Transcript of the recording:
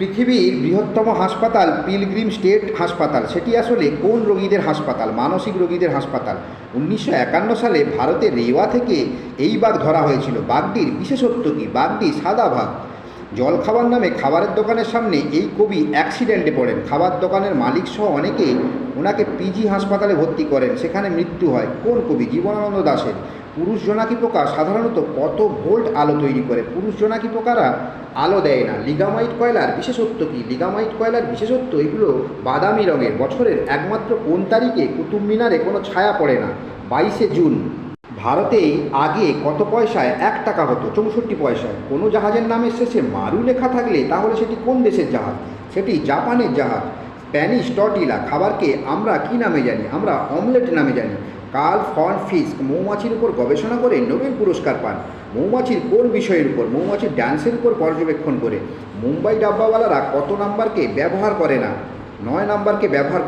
পৃথিবীর বৃহত্তম হাসপাতাল পিলগ্রিম স্টেট হাসপাতাল। সেটি আসলে কোন রোগীদের হাসপাতাল? মানসিক রোগীদের হাসপাতাল। উনিশশো একান্ন সালে ভারতের রেওয়া থেকে এই বাঘ ধরা হয়েছিল। বাঘটির বিশেষত্ব কী? বাঘটি সাদা বাঘ জল খাবার নামে খাবারের দোকানের সামনে এই কবি অ্যাক্সিডেন্টে পড়েন। খাবার দোকানের মালিক সহ অনেকে ওনাকে পিজি হাসপাতালে ভর্তি করেন। সেখানে মৃত্যু হয়। কোন কবি? জীবনানন্দ দাশের। পুরুষ জোনাকি পোকা? সাধারণত কত ভোল্ট আলো তৈরি করে? পুরুষ জোনাকি পোকারা আলো দেয় না। লিগামাইট কয়লার বিশেষত্ব কী? লিগামাইট কয়লার বিশেষত্ব এগুলো বাদামি রঙের। বছরের একমাত্র কোন তারিখে কুতুব মিনারে কোনো ছায়া পড়ে না? বাইশে জুন। ভারতে আগে কত পয়সায়? এক টাকা হতো, চৌষট্টি পয়সায়। কোনো জাহাজের নামের শেষে মারু লেখা থাকলে তাহলে সেটি কোন দেশের জাহাজ? সেটি জাপানের জাহাজ। স্প্যানিশ টটিলা খাবারকে আমরা কি নামে জানি? আমরা অমলেট নামে জানি। কার্ল ফন ফিস্ক মৌমাছির উপর গবেষণা করে নোবেল পুরস্কার পান। মৌমাছির কোন বিষয়ের উপর? মৌমাছির ডান্সের উপর পর্যবেক্ষণ করে। মুম্বাই ডাব্বাওয়ালারা কত নাম্বারকে ব্যবহার করে না? নয় নাম্বারকে ব্যবহার